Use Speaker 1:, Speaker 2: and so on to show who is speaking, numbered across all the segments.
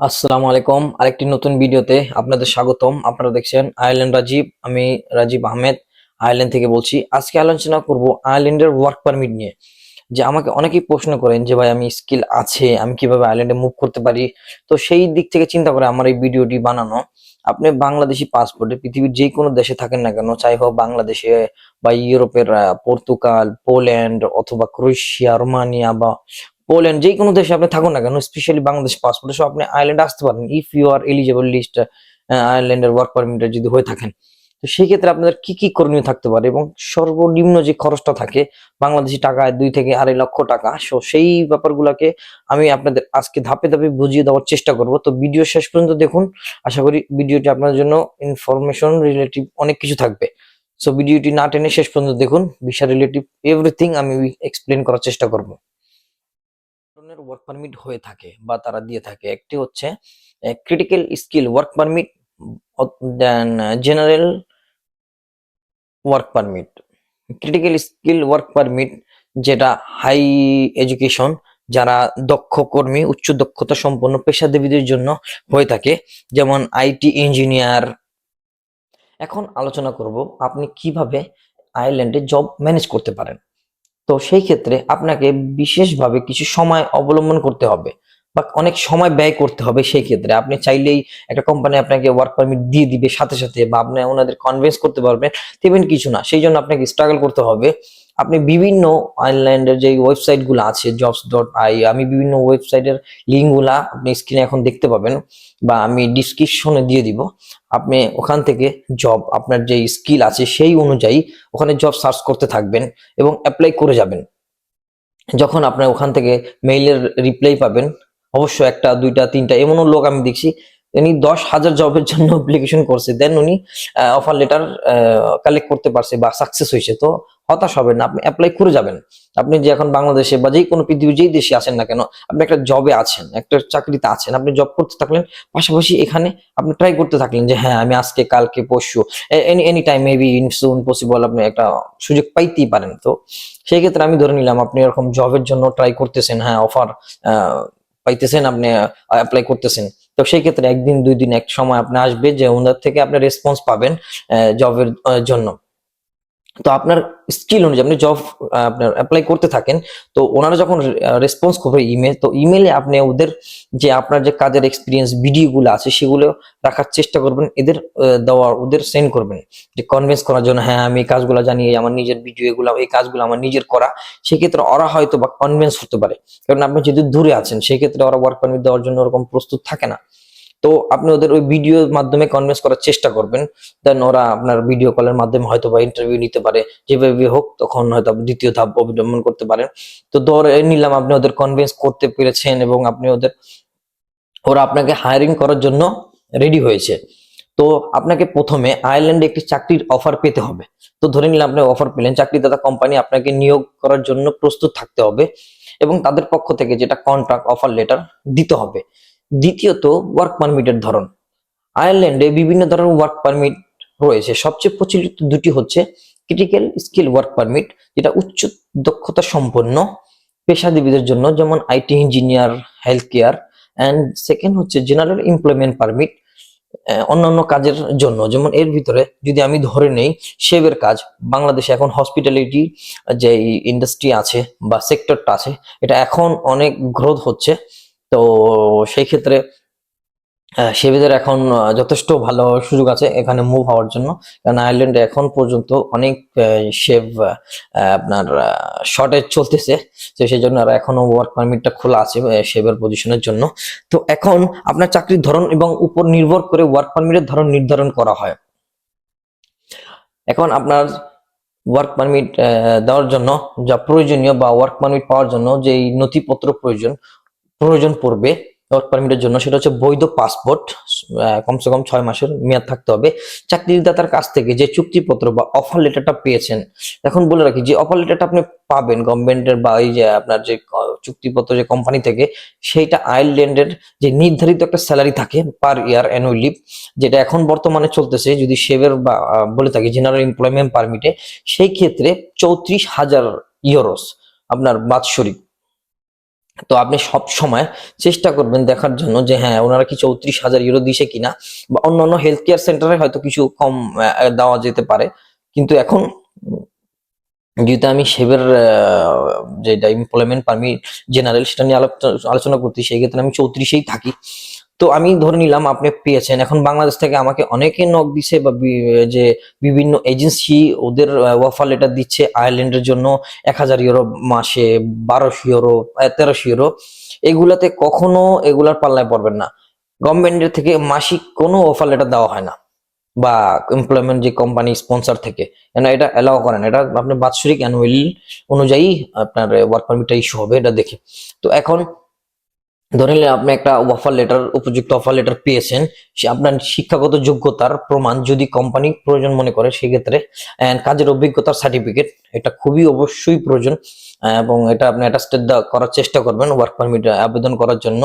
Speaker 1: আসসালামু আলাইকুম। আরেকটি নতুন ভিডিওতে আপনাদের স্বাগতম। আপনারা দেখছেন আয়ারল্যান্ড রাজীব, আমি রাজীব আহমেদ, আয়ারল্যান্ড থেকে বলছি, আজকে আলোচনা করব আয়ারল্যান্ডের ওয়ার্ক পারমিট নিয়ে। যে আমাকে অনেকেই প্রশ্ন করেন যে, ভাই, আমি স্কিল আছে, আমি কীভাবে আয়ারল্যান্ডে মুভ করতে পারি? তো সেই দিক থেকে চিন্তা করে আমার এই ভিডিওটি বানানো। আপনি বাংলাদেশি পাসপোর্টে পৃথিবীর যে কোনো দেশে থাকেন না কেন, চাই হোক বাংলাদেশে বা ইউরোপের পর্তুগাল, পোল্যান্ড অথবা ক্রোয়েশিয়া, রোমানিয়া বা পোল্যান্ড, যে কোনো দেশে আপনি থাকুন না কেন স্পেশালি বাংলাদেশ পাসপোর্টে সব আপনি আয়ারল্যান্ড আসতে পারেন if you are eligible list আয়ারল্যান্ডের ওয়ার্ক পারমিটের যদি হয়ে থাকেন। তো সেই ক্ষেত্রে আপনাদের কি কি করণীয় থাকতে পারে এবং সর্বনিম্ন যে খরচটা থাকে, বাংলাদেশি টাকায় দুই থেকে আড়াই লক্ষ টাকা সো সেই ব্যাপারগুলোকে আমি আপনাদের আজকে ধাপে ধাপে বুঝিয়ে দেওয়ার চেষ্টা করব। তো ভিডিও শেষ পর্যন্ত দেখুন, আশা করি ভিডিওটি আপনার জন্য ইনফরমেশন রিলেটিভ অনেক কিছু থাকবে। সো ভিডিওটি না টেনে শেষ পর্যন্ত দেখুন, ভিসা রিলেটিভ এভরিথিং আমি এক্সপ্লেন করার চেষ্টা করব। ওয়ার্ক পারমিট হয়ে থাকে বা তারা দিয়ে থাকে। একটি হচ্ছে critical skill work permit then general work permit critical skill work permit যেটা হাই এডুকেশন যারা দক্ষ কর্মী, উচ্চ দক্ষতা সম্পন্ন পেশাজীবীদের জন্য হয়ে থাকে, যেমন আইটি ইঞ্জিনিয়ার এখন আলোচনা করব, আপনি কীভাবে আয়ারল্যান্ডে জব ম্যানেজ করতে পারেন। তো সেই ক্ষেত্রে আপনাকে বিশেষভাবে কিছু সময় অবলম্বন করতে হবে বা অনেক সময় ব্যয় করতে হবে সেই ক্ষেত্রে। আপনি চাইলেই একটা কোম্পানি আপনাকে ওয়ার্ক পারমিট দিয়ে দিবে সাথে সাথে বা আপনি ওনাদের কনভিন্স করতে পারবেন, তেমন কিছু না। সেই জন্য আপনাকে স্ট্রাগল করতে হবে। আপনি বিভিন্ন আয়ারল্যান্ডের যে ওয়েবসাইটগুলো আছে জবস ডট আই আমি বিভিন্ন ওয়েবসাইটের লিঙ্কগুলা আপনি স্ক্রিনে এখন দেখতে পাবেন বা আমি ডিসক্রিপশনে দিয়ে দিব। আপনি ওখান থেকে জব আপনার যে স্কিল আছে সেই অনুযায়ী ওখানে জব সার্চ করতে থাকবেন এবং অ্যাপ্লাই করে যাবেন। যখন আপনার ওখান থেকে মেইলের রিপ্লাই পাবেন অবশ্য একটা, দুইটা, তিনটা, এমনও লোক আমি দেখছি, উনি দশ হাজার জবের জন্য অ্যাপ্লিকেশন করছে দেন উনি অফার লেটার কালেক্ট করতে পারছে বা সাকসেস হয়েছে। তো হতাশ হবেন না, আপনি অ্যাপ্লাই করে যাবেন। আপনি যে এখন বাংলাদেশে বা যে কোনো পৃথিবীর যেই দেশে আছেন না কেন, আপনি একটা জবে আছেন, একটা চাকরিতে আছেন, আপনি জব করতে থাকলেন, পাশাপাশি এখানে আপনি ট্রাই করতে থাকলেন যে হ্যাঁ আমি আজকে, কালকে, পরশু any any time maybe in soon possible আপনি একটা সুযোগ পাইতেই পারেন। তো সেই ক্ষেত্রে আমি ধরে নিলাম, আপনি এরকম জবের জন্য ট্রাই করতেছেন হ্যাঁ অফার পাইতেছেন, আপনি অ্যাপ্লাই করতেছেন। তো সেই ক্ষেত্রে একদিন, দুই দিন, এক সময় আপনি আসবে যে ওনার থেকে আপনি রেসপন্স পাবেন জবের জন্য। তো আপনার স্কিল অনুযায়ী আপনি জব আপনার অ্যাপ্লাই করতে থাকেন তো ওনারা যখন রেসপন্স করবে ইমেল তো ইমেলে আপনি ওদের যে আপনার যে কাজের এক্সপিরিয়েন্স ভিডিওগুলো আছে সেগুলো রাখার চেষ্টা করবেন এদের আহ, দেওয়ার ওদের সেন্ড করবেন। যে কনভিন্স করার জন্য হ্যাঁ আমি এই কাজগুলো জানি আমার নিজের ভিডিও এগুলো এই কাজগুলো আমার নিজের করা। সেক্ষেত্রে ওরা হয়তো বা কনভিন্স হতে পারে। কারণ আপনি যদি দূরে আছেন সেক্ষেত্রে ওরা ওয়ার্ক পারমিট দেওয়ার জন্য ওরকম প্রস্তুত থাকে না। তো আপনি ওদের ওই ভিডিওর মাধ্যমে কনভিন্স করার চেষ্টা করবেন। দেন ওরা আপনার ভিডিও কলের মাধ্যমে হয়তো বা ইন্টারভিউ নিতে পারে। যেভাবে হোক, তখন হয়তো দ্বিতীয় ধাপ অবলম্বন করতে পারেন। তো ধরে নিলাম আপনি ওদের কনভিন্স করতে পেরেছেন এবং আপনি ওদের, ওরা আপনাকে হায়ারিং করার জন্য রেডি হয়েছে। তো আপনাকে প্রথমে আয়ারল্যান্ডে একটি চাকরির অফার পেতে হবে। তো ধরে নিলাম আপনি অফার পেলেন। চাকরিদাতা কোম্পানি আপনাকে নিয়োগ করার জন্য প্রস্তুত থাকতে হবে এবং তাদের পক্ষ থেকে যেটা কন্ট্রাক্ট অফার লেটার দিতে হবে। দ্বিতীয়ত ওয়ার্ক পারমিটের ধরন। আয়ারল্যান্ডে বিভিন্ন ধরনের ওয়ার্ক পারমিট রয়েছে। সবচেয়ে প্রচলিত দুটি হচ্ছে ক্রিটিক্যাল স্কিল ওয়ার্ক পারমিট যেটা উচ্চ দক্ষতা সম্পন্ন পেশাজীবীদের জন্য, যেমন IT engineer health care and second হচ্ছে জেনারেল এমপ্লয়মেন্ট পারমিট অন্যান্য কাজের জন্য। যেমন এর ভিতরে যদি আমি ধরে নেই শেভের কাজ, বাংলাদেশে এখন হসপিটালিটি যে ইন্ডাস্ট্রি আছে বা সেক্টরটা আছে, এটা এখন অনেক গ্রোথ হচ্ছে। তো সেই ক্ষেত্রে সেবেদের এখন যথেষ্ট ভালো সুযোগ আছে এখানে মুভ হওয়ার জন্য। কারণ আয়ারল্যান্ডে এখন পর্যন্ত অনেক শেভ আপনার শর্টেজ চলতেছে। তো সেই জন্য আর এখনও ওয়ার্ক পারমিটটা খোলা আছে শেভের পজিশনের জন্য। তো এখন আপনার চাকরির ধরন এবং উপর নির্ভর করে ওয়ার্ক পারমিটের ধরন নির্ধারণ করা হয়। এখন আপনার ওয়ার্ক পারমিট দেওয়ার জন্য যা প্রয়োজনীয় বা ওয়ার্ক পারমিট পাওয়ার জন্য যেই নথিপত্র প্রয়োজন প্রয়োজন পড়বে ওয়ার্ক পারমিটের জন্য। সেটা হচ্ছে বৈধ পাসপোর্ট কমসে কম ছয় মাসের মেয়াদ থাকতে হবে। চাকরিদাতার কাছ থেকে যে চুক্তিপত্র বা অফার লেটারটা পেয়েছেন, এখন বলে রাখি যে অফার লেটারটা আপনি পাবেন গভর্নমেন্টের বা এই যে আপনার যে চুক্তিপত্র যে কোম্পানি থেকে, সেইটা আয়ারল্যান্ডের যে নির্ধারিত একটা স্যালারি থাকে পার ইয়ার অ্যানুয়াল যেটা এখন বর্তমানে চলতেছে। যদি সেভের বা বলে থাকি জেনারেল এমপ্লয়মেন্ট পারমিটে সেই ক্ষেত্রে চৌত্রিশ হাজার ইউরোস আপনার বাৎসরিক। তো আপনি সব সময় চেষ্টা করবেন দেখার জন্য যে হ্যাঁ ওনারা কি চৌত্রিশ হাজার ইউরো দিছে কিনা? বা অন্যান্য হেলথ কেয়ার সেন্টারে হয়তো কিছু কম দেওয়া যেতে পারে। কিন্তু এখন যেহেতু আমি সেবের যেটা এমপ্লয়মেন্ট পারমিট জেনারেল সেটা নিয়ে আলোচ- আলোচনা করছি, সেই ক্ষেত্রে আমি চৌত্রিশেই থাকি। তো আমি ধরে নিলাম আপনি পেয়েছেন। এখন বাংলাদেশ থেকে আমাকে অনেকে নক দিছে বা যে বিভিন্ন এজেন্সি ওদের ওয়াফার লেটার দিচ্ছে আয়ারল্যান্ডের জন্য এক হাজার ইউরো মাসে, বারোশো ইউরো তেরোশো ইউরো এগুলাতে কখনো এগুলার পাল্লায় পড়বেন না। গভর্নমেন্টের থেকে মাসিক কোনো অফার লেটার দেওয়া হয় না। বা এমপ্লয়মেন্ট যে কোম্পানি স্পন্সর থেকে। এটা অ্যালাউ করেন এটা আপনার বাৎসরিক অ্যানুয়াল অনুযায়ী আপনার ওয়ার্ক পারমিটটা ইস্যু হবে, এটা দেখে। তো এখন ধরে নিলেন আপনি একটা অফার লেটার উপযুক্ত অফার লেটার পেয়েছেন আপনার শিক্ষাগত যোগ্যতার প্রমাণ যদি কোম্পানি প্রয়োজন মনে করে সেক্ষেত্রে কাজের অভিজ্ঞতার সার্টিফিকেট এটা খুবই অবশ্যই প্রয়োজন, এবং এটা আপনি অ্যাটাস্টেড করার চেষ্টা করবেন ওয়ার্ক পারমিট আবেদন করার জন্য,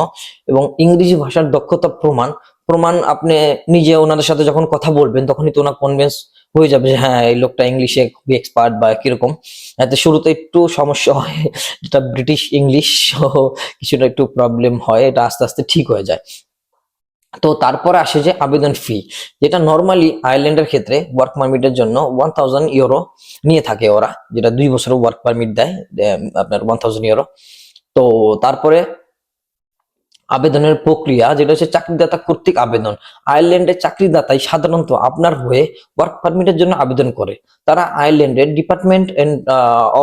Speaker 1: এবং ইংরেজি ভাষার দক্ষতা প্রমাণ প্রমাণ আপনি নিজে ওনাদের সাথে যখন কথা বলবেন, তখনই তো ওনার কনভিন্স হয়ে যাবে যে হ্যাঁ এই লোকটা ইংলিশে খুবই এক্সপার্ট বা কীরকম। এতে শুরুতে একটু সমস্যা হয়, যেটা ব্রিটিশ ইংলিশ কিছুটা একটু প্রবলেম হয়, এটা আস্তে আস্তে ঠিক হয়ে যায়। তো তারপরে আসে যে আবেদন ফি যেটা নর্মালি আয়ারল্যান্ডের ক্ষেত্রে ওয়ার্ক পারমিটের জন্য ওয়ান থাউজেন্ড ইউরো নিয়ে থাকে ওরা, যেটা দুই বছরের ওয়ার্ক পারমিট দেয় আপনার ওয়ান থাউজেন্ড ইউরো তো তারপরে আবেদনের প্রক্রিয়া, যেটা হচ্ছে চাকরিদাতা কর্তৃক আবেদন। আয়ারল্যান্ডের চাকরিদাতাই সাধারণত আপনার হয়ে ওয়ার্ক পারমিটের জন্য আবেদন করে। তারা আয়ারল্যান্ডের department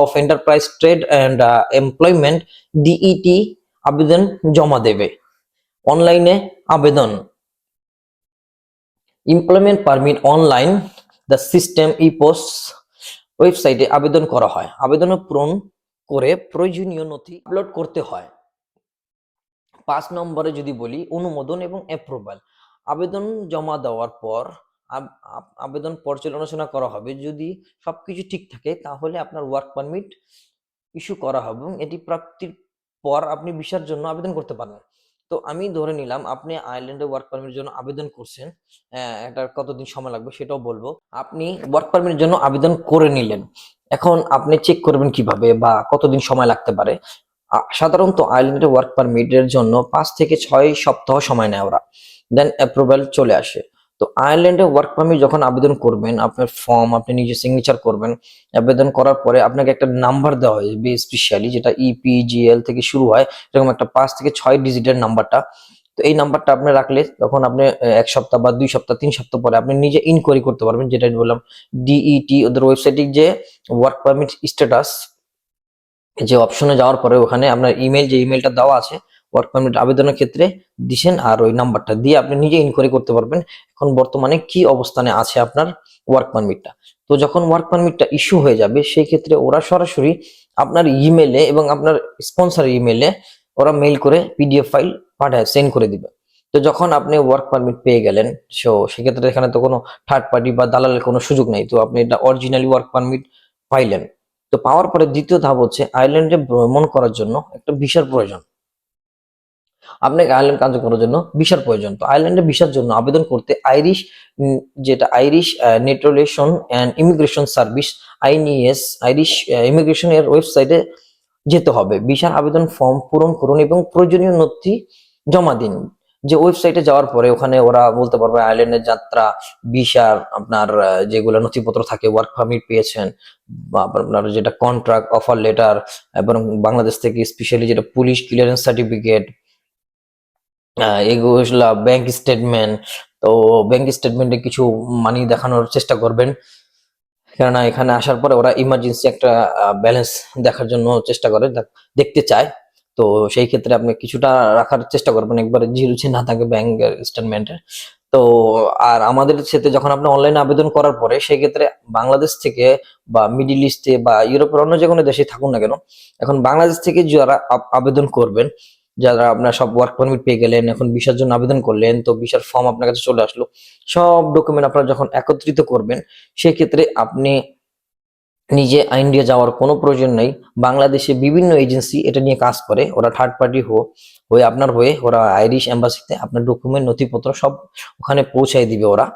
Speaker 1: of enterprise trade and employment DET আবেদন জমা দেবে। অনলাইনে আবেদন। Employment permit online the system EPOS ওয়েবসাইটে আবেদন করা হয়। আবেদন পূরণ করে প্রয়োজনীয় নথি আপলোড করতে হয়। পাঁচ নম্বরে যদি বলি, অনুমোদন এবং অ্যাপ্রুভাল আবেদন জমা দেওয়ার পর, আব- আব- আবেদন পর্যালোচনা করা হবে। যদি সবকিছু ঠিক থাকে, তাহলে আপনার ওয়ার্ক পারমিট ইস্যু করা হবে এবং এটি প্রাপ্তির পর আপনি ভিসার জন্য আবেদন করতে পারবেন। তো আমি ধরে নিলাম, আপনি আয়ারল্যান্ডে ওয়ার্ক পারমিটের জন্য আবেদন করছেন। এটার কতদিন সময় লাগবে সেটাও বলব। আপনি ওয়ার্ক পারমিটের জন্য আবেদন করে নিলেন। এখন আপনি চেক করবেন কীভাবে বা কতদিন সময় লাগতে পারে। সাধারণত আয়ারল্যান্ডের ওয়ার্ক পারমিটের জন্য পাঁচ থেকে ছয় সপ্তাহ সময় নেয় ওরা। দেন অ্যাপ্রুভাল চলে আসে। তো আয়ারল্যান্ডে ওয়ার্ক পারমিট যখন আবেদন করবেন, আপনার ফর্ম আপনি নিজে সিগনেচার করবেন, আবেদন করার পরে আপনাকে একটা নাম্বার দেওয়া হয় স্পেশালি যেটা E ইপিজিএল থেকে শুরু হয়, এরকম একটা পাঁচ থেকে ছয় ডিজিটের নাম্বারটা তো এই নাম্বারটা আপনি রাখলে তখন আপনি এক সপ্তাহ বা দুই সপ্তাহ, তিন সপ্তাহ পরে আপনি নিজে ইনকোয়ারি করতে পারবেন, যেটা বললাম ডিইটি ওদের ওয়েবসাইটে যে ওয়ার্ক পারমিট স্ট্যাটাস যে অপশনে যাওয়ার পরে ওখানে আপনার ইমেল যে ইমেলটা দেওয়া আছে ওয়ার্ক পারমিট আবেদনের ক্ষেত্রে দিছেন আর ওই নাম্বারটা দিয়ে আপনি নিজে ইনকোয়ারি করতে পারবেন এখন বর্তমানে কি অবস্থানে আছে আপনার ওয়ার্ক পারমিটটা তো যখন ওয়ার্ক পারমিটটা ইস্যু হয়ে যাবে, সেই ক্ষেত্রে ওরা সরাসরি আপনার ইমেলে এবং আপনার স্পন্সর ইমেলে ওরা মেইল করে পিডিএফ ফাইল পাঠায় সেন্ড করে দিবে। তো যখন আপনি ওয়ার্ক পারমিট পেয়ে গেলেন সো সেক্ষেত্রে এখানে তো কোনো থার্ড পার্টি বা দালালের কোনো সুযোগ নেই, তো আপনি এটা অরিজিনালি ওয়ার্ক পারমিট পাইলেন। তো পাওয়ার পরে দ্বিতীয় ধাপ হচ্ছে আয়ারল্যান্ডে ভ্রমণ করার জন্য একটা ভিসার প্রয়োজন। আপনাকে আয়ারল্যান্ড কাজ করার জন্য ভিসার প্রয়োজন। তো আয়ারল্যান্ডে ভিসার জন্য আবেদন করতে আইরিশ যেটা Irish naturalisation and immigration service INIS Irish immigration এর ওয়েবসাইটে যেতে হবে। ভিসার আবেদন ফর্ম পূরণ করুন এবং প্রয়োজনীয় নথি জমা দিন। যে ওয়েবসাইটে যাওয়ার পরে ওখানে ওরা বলতে পারবে আয়ারল্যান্ডের যাত্রা ভিসার আপনার যেগুলো নথিপত্র থাকে ওয়ার্ক পারমিট পেয়েছেন, বা আপনার যেটা কন্ট্রাক্ট অফার লেটার এবং বাংলাদেশ থেকে স্পেশালি যেটা পুলিশ ক্লিয়ারেন্স সার্টিফিকেট এগুলা ব্যাংক স্টেটমেন্ট তো ব্যাংক স্টেটমেন্টে কিছু মানি দেখানোর চেষ্টা করবেন। কেননা এখানে আসার পরে ওরা ইমার্জেন্সি একটা ব্যালেন্স দেখার জন্য চেষ্টা করে দেখতে চায়। তো সেই ক্ষেত্রে আপনি কিছুটা রাখার চেষ্টা করবেন। একবারে জিরো যে না থাকে ব্যাংক স্টেটমেন্টের তো আর আমাদের সাথে যখন আপনি অনলাইনে আবেদন করার পরে সেই ক্ষেত্রে বাংলাদেশ থেকে বা মিডিল ইস্টে বা ইউরোপের অন্য যে কোনো দেশে থাকুন না কেন, এখন বাংলাদেশ থেকে যারা আবেদন করবেন, যারা আপনার সব ওয়ার্ক পারমিট পেয়ে গেলেন, এখন ভিসার জন্য আবেদন করলেন, তো ভিসার ফর্ম আপনার কাছে চলে আসলো, সব ডকুমেন্ট আপনারা যখন একত্রিত করবেন সেক্ষেত্রে আপনি নিজে ইন্ডিয়া যাওয়ার কোনো প্রয়োজন নেই। বাংলাদেশে বিভিন্ন এজেন্সি এটা নিয়ে কাজ করে। ওরা থার্ড পার্টি হো, হয়ে আপনার হয়ে ওরা আইরিশ এম্বাসিতে আপনার ডকুমেন্ট নথিপত্র সব ওখানে পৌঁছায় দিবে ওরা।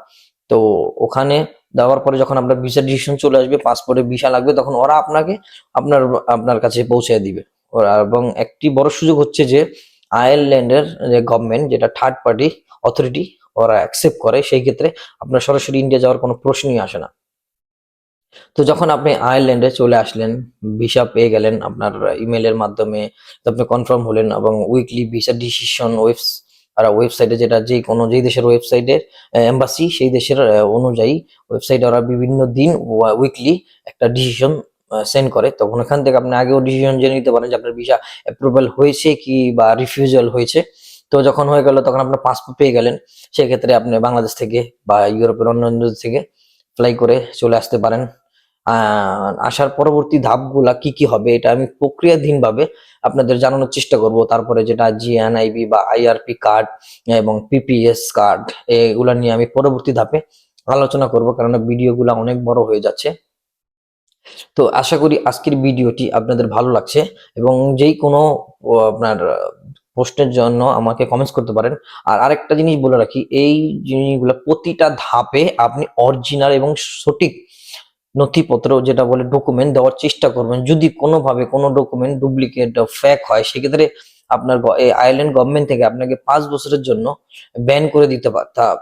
Speaker 1: তো ওখানে দেওয়ার পরে যখন আপনার ভিসা ডিসিশন চলে আসবে পাসপোর্টে ভিসা লাগবে, তখন ওরা আপনাকে আপনার আপনার কাছে পৌঁছে দিবে। ওরা এবং একটি বড় সুযোগ হচ্ছে যে আয়ারল্যান্ডের যে গভর্নমেন্ট যেটা থার্ড পার্টি অথরিটি ওরা অ্যাকসেপ্ট করে, সেই ক্ষেত্রে আপনার সরাসরি ইন্ডিয়া যাওয়ার কোনো প্রশ্নই আসে না। তো যখন আপনি আয়ারল্যান্ডে চলে আসলেন, ভিসা পেয়ে গেলেন আপনার ইমেলের মাধ্যমে আপনি কনফার্ম হলেন এবং উইকলি ভিসা ডিসিশন ওয়েবস আর ওয়েবসাইটে যেটা যে কোনো, যেই দেশের ওয়েবসাইটের এম্বাসি সেই দেশের অনুযায়ী ওয়েবসাইটে ওরা বিভিন্ন দিন উইকলি একটা ডিসিশন সেন্ড করে। তখন ওখান থেকে আপনি আগেও ডিসিশন জেনে নিতে পারেন যে আপনার ভিসা অ্যাপ্রুভাল হয়েছে কি বা রিফিউজাল হয়েছে। তো যখন হয়ে গেল, তখন আপনার পাসপোর্ট পেয়ে গেলেন। সেক্ষেত্রে আপনি বাংলাদেশ থেকে বা ইউরোপের অন্য দেশ থেকে ফ্লাই করে চলে আসতে পারেন। আসার পরবর্তী ধাপগুলা কি কি হবে এটা আমি প্রক্রিয়াধীন ভাবে আপনাদের জানানোর চেষ্টা করব। তারপরে যেটা জিএনআইবি বা আইআরপি কার্ড এবং পিপিএস কার্ড এগুলা নিয়ে আমি পরবর্তী ধাপে আলোচনা করব কারণ ভিডিওগুলো অনেক বড় হয়ে যাচ্ছে। তো আশা করি আজকের ভিডিওটি আপনাদের ভালো লাগছে এবং যেই কোনো আপনার প্রশ্নের জন্য আমাকে কমেন্টস করতে পারেন। আর আরেকটা জিনিস বলে রাখি, এই জিনিসগুলো প্রতিটা ধাপে আপনি অরিজিনাল এবং সঠিক নথিপত্র যেটা বলে ডকুমেন্ট দেওয়ার চেষ্টা করবেন। যদি কোনোভাবে কোনো ডকুমেন্ট ডুপ্লিকেট ফেক হয়, সেক্ষেত্রে আপনার আয়ারল্যান্ড গভর্নমেন্ট থেকে আপনাকে পাঁচ বছরের জন্য ব্যান করে দিতে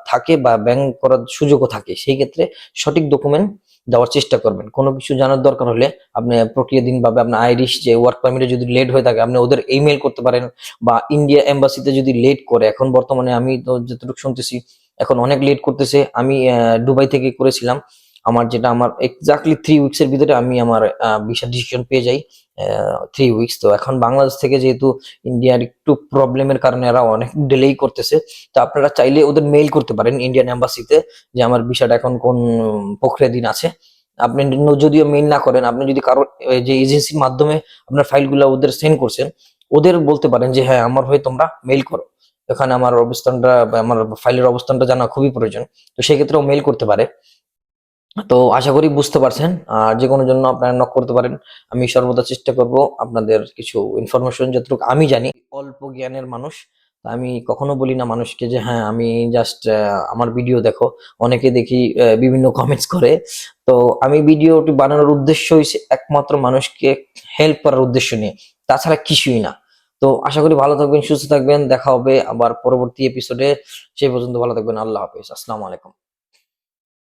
Speaker 1: থাকে বা ব্যান করার সুযোগও থাকে। সেই ক্ষেত্রে সঠিক ডকুমেন্ট দেওয়ার চেষ্টা করবেন। কোনো কিছু জানার দরকার হলে আপনি প্রক্রিয়াধীন ভাবে আপনার আইরিশ যে ওয়ার্ক পারমিটে যদি লেট হয়ে থাকে, আপনি ওদের ইমেল করতে পারেন বা ইন্ডিয়া এম্বাসিতে যদি লেট করে। এখন বর্তমানে আমি তো যতটুকু শুনতেছি, এখন অনেক লেট করতেছে। আমি দুবাই থেকে করেছিলাম। আমার যেটা আমার এক্স্যাক্টলি থ্রি উইকস এর ভিতরে আমি আমার ভিসা ডিসিশন পেয়ে যাই থ্রি উইকস তো এখন বাংলাদেশ থেকে যেহেতু ইন্ডিয়ার একটু প্রবলেমের কারণে এরা অনেক ডিলেই করতেছে, তো আপনারা চাইলে ওদের মেইল করতে পারেন ইন্ডিয়ান এম্বাসিতে যে আমার ভিসাটা এখন কোন প্রক্রিয়াধীন আছে। আপনি যদিও মেইল না করেন, আপনি যদি কারও যে এজেন্সির মাধ্যমে আপনার ফাইলগুলো ওদের সেন্ড করছেন, ওদের বলতে পারেন যে হ্যাঁ আমার হয়ে তোমরা মেইল করো। এখানে আমার অবস্থানটা আমার ফাইলের অবস্থানটা জানা খুবই প্রয়োজন। তো সেক্ষেত্রেও মেইল করতে পারে। তো আশা করি বুঝতে পারছেন। আর যে কোনো জন্য আপনারা নক করতে পারেন। আমি সর্বদা চেষ্টা করব আপনাদের কিছু ইনফরমেশন যতটুকু আমি জানি। অল্প জ্ঞানের মানুষ। আমি কখনো বলি না মানুষকে যে হ্যাঁ আমি জাস্ট আমার ভিডিও দেখো। অনেকে দেখি বিভিন্ন কমেন্টস করে। তো আমি ভিডিওটি বানানোর উদ্দেশ্য হয়েছে একমাত্র মানুষকে হেল্প করার উদ্দেশ্য নিয়ে। তাছাড়া কিছুই না। তো আশা করি ভালো থাকবেন, সুস্থ থাকবেন। দেখা হবে আবার পরবর্তী এপিসোডে সেই পর্যন্ত ভালো থাকবেন। আল্লাহ হাফেজ। আসসালামু আলাইকুম।